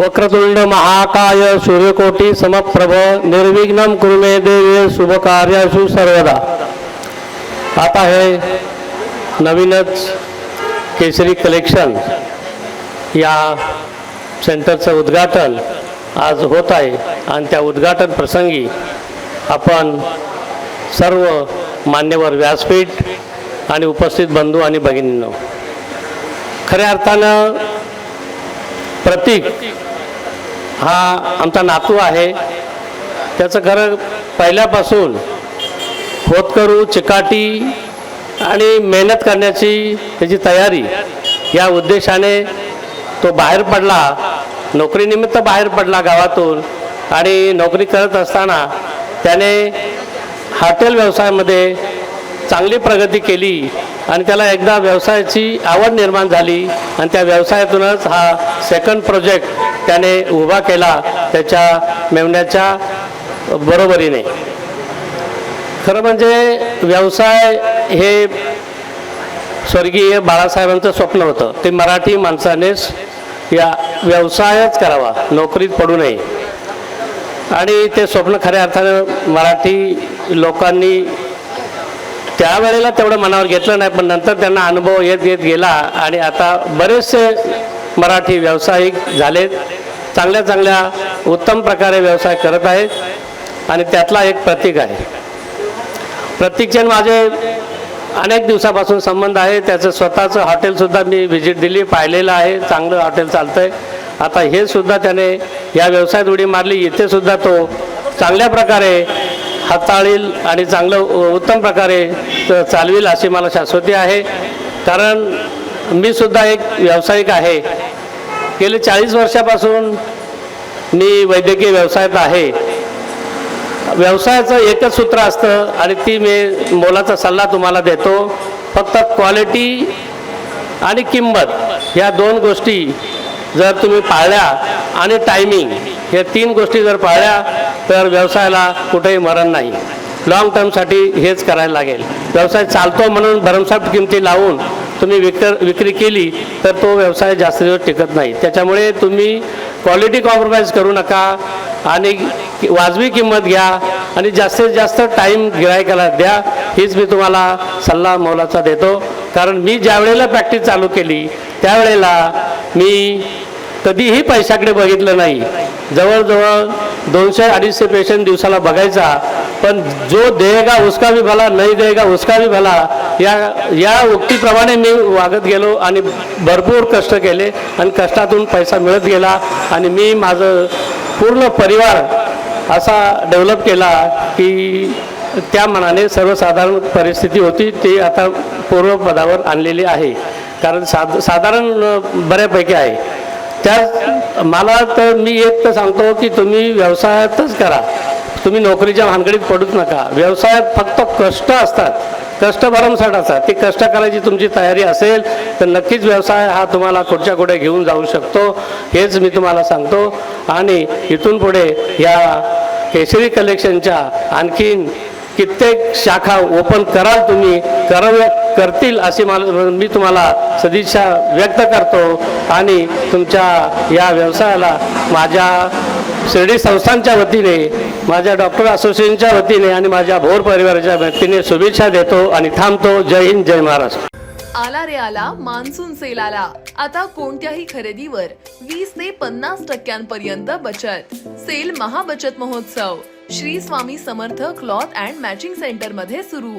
वक्रतुंड महाकाय सूर्यकोटी समप्रभ निर्विघ्नं कुरुमे देवे शुभकार्याशु सर्वदा। आता हे नवीनच केसरी कलेक्शन या सेंटरचं उद्घाटन आज होत आहे आणि त्या उद्घाटन प्रसंगी आपण सर्व मान्यवर व्यासपीठ आणि उपस्थित बंधू आणि भगिनींनो खऱ्या अर्थानं प्रतीक हा आमचा नातू आहे. त्याचं खरं पहिल्यापासून होतकरू चिकाटी आणि मेहनत करण्याची त्याची तयारी या उद्देशाने तो बाहेर पडला. नोकरीनिमित्त बाहेर पडला गावातून आणि नोकरी करत असताना त्याने हॉटेल व्यवसायामध्ये चांगली प्रगती केली. आणि त्याला एकदा व्यवसायाची आवड निर्माण झाली आणि त्या व्यवसायातूनच हा सेकंड प्रोजेक्ट त्याने उभा केला त्याच्या मेवण्याच्या बरोबरीने. खरं म्हणजे व्यवसाय हे स्वर्गीय बाळासाहेबांचं स्वप्न होतं. ते मराठी माणसानेच या व्यवसायच करावा नोकरीत पडू नये. आणि ते स्वप्न खऱ्या अर्थानं मराठी लोकांनी त्यावेळेला तेवढं मनावर घेतलं नाही पण नंतर त्यांना अनुभव येत येत गेला आणि आता बरेचसे मराठी व्यावसायिक झालेत चांगल्या चांगल्या उत्तम प्रकारे व्यवसाय करत आहेत आणि त्यातला एक प्रतीक आहे. प्रतीकचे माझे अनेक दिवसापासून संबंध आहे. त्याचं स्वतःचं हॉटेलसुद्धा मी व्हिजिट दिली पाहिलेलं आहे. चांगलं हॉटेल चालतं आहे आता हे सुद्धा त्याने या व्यवसायात उडी मारली. इथेसुद्धा तो चांगल्या प्रकारे हाताळील आणि चांगलं उत्तम प्रकारे चालवेल अशी मला शाश्वती आहे. कारण मी सुद्धा एक व्यावसायिक आहे. गेले चाळीस वर्षापासून मी वैद्यकीय व्यवसायात आहे. व्यवसायाचं एकच सूत्र असतं आणि ती मी मोलाचा सल्ला तुम्हाला देतो. फक्त क्वालिटी आणि किंमत ह्या दोन गोष्टी जर तुम्ही पाळल्या आणि टायमिंग ह्या तीन गोष्टी जर पाळल्या तर व्यवसायाला कुठेही मरण नाही. लॉंग टर्मसाठी हेच करायला लागेल. व्यवसाय चालतो म्हणून भरमसाठ किमती लावून तुम्ही विक्र विक्री केली तर तो व्यवसाय जास्त दिवस टिकत नाही. त्याच्यामुळे तुम्ही क्वालिटी कॉम्प्रोमाइज करू नका आणि वाजवी किंमत घ्या आणि जास्तीत जास्त टाईम गिरायकाला द्या. हीच मी तुम्हाला सल्ला मोलाचा देतो. कारण मी ज्या वेळेला प्रॅक्टिस चालू केली त्यावेळेला मी कधीही पैशाकडे बघितलं नाही. जवळजवळ दोनशे अडीचशे पेशंट दिवसाला बघायचा. पण जो देगा उसका भी भला नाही देगा उसका भी भला या या उक्तीप्रमाणे मी वागत गेलो आणि भरपूर कष्ट केले आणि कष्टातून पैसा मिळत गेला आणि मी माझं पूर्ण परिवार असा डेव्हलप केला की त्या मनाने सर्वसाधारण परिस्थिती होती. ती आता पूर्वपदावर आणलेली आहे. कारण साध साधारण बऱ्यापैकी आहे. त्या मला तर मी एक तर सांगतो की तुम्ही व्यवसायातच करा. तुम्ही नोकरीच्या भानगडीत पडूच नका. व्यवसायात फक्त कष्ट असतात. कष्ट भरमसाठ असतात. ती कष्ट करायची तुमची तयारी असेल तर नक्कीच व्यवसाय हा तुम्हाला कुठच्या कुठे घेऊन जाऊ शकतो हेच मी तुम्हाला सांगतो. आणि इथून पुढे या केसरी कलेक्शनच्या आणखीन कित्येक शाखा ओपन कराल तुम्ही करावे करतील अशी मला मी तुम्हाला सदिच्छा व्यक्त करतो. आणि तुमच्या या व्यवसायाला माझ्या शिर्डी संस्थांच्या वतीने माझ्या डॉक्टर असोसिएशनच्या वतीने आणि माझ्या भोर परिवाराच्या वतीने शुभेच्छा देतो आणि थांबतो. जय हिंद जय महाराष्ट्र. आला रे आला मान्सून सेल आला. आता कोणत्याही खरेदीवर वीस ते पन्नास टक्क्यांपर्यंत बचत. सेल महाबचत महोत्सव. Shri Swami Samarth cloth and matching सेंटरमध्ये सुरू.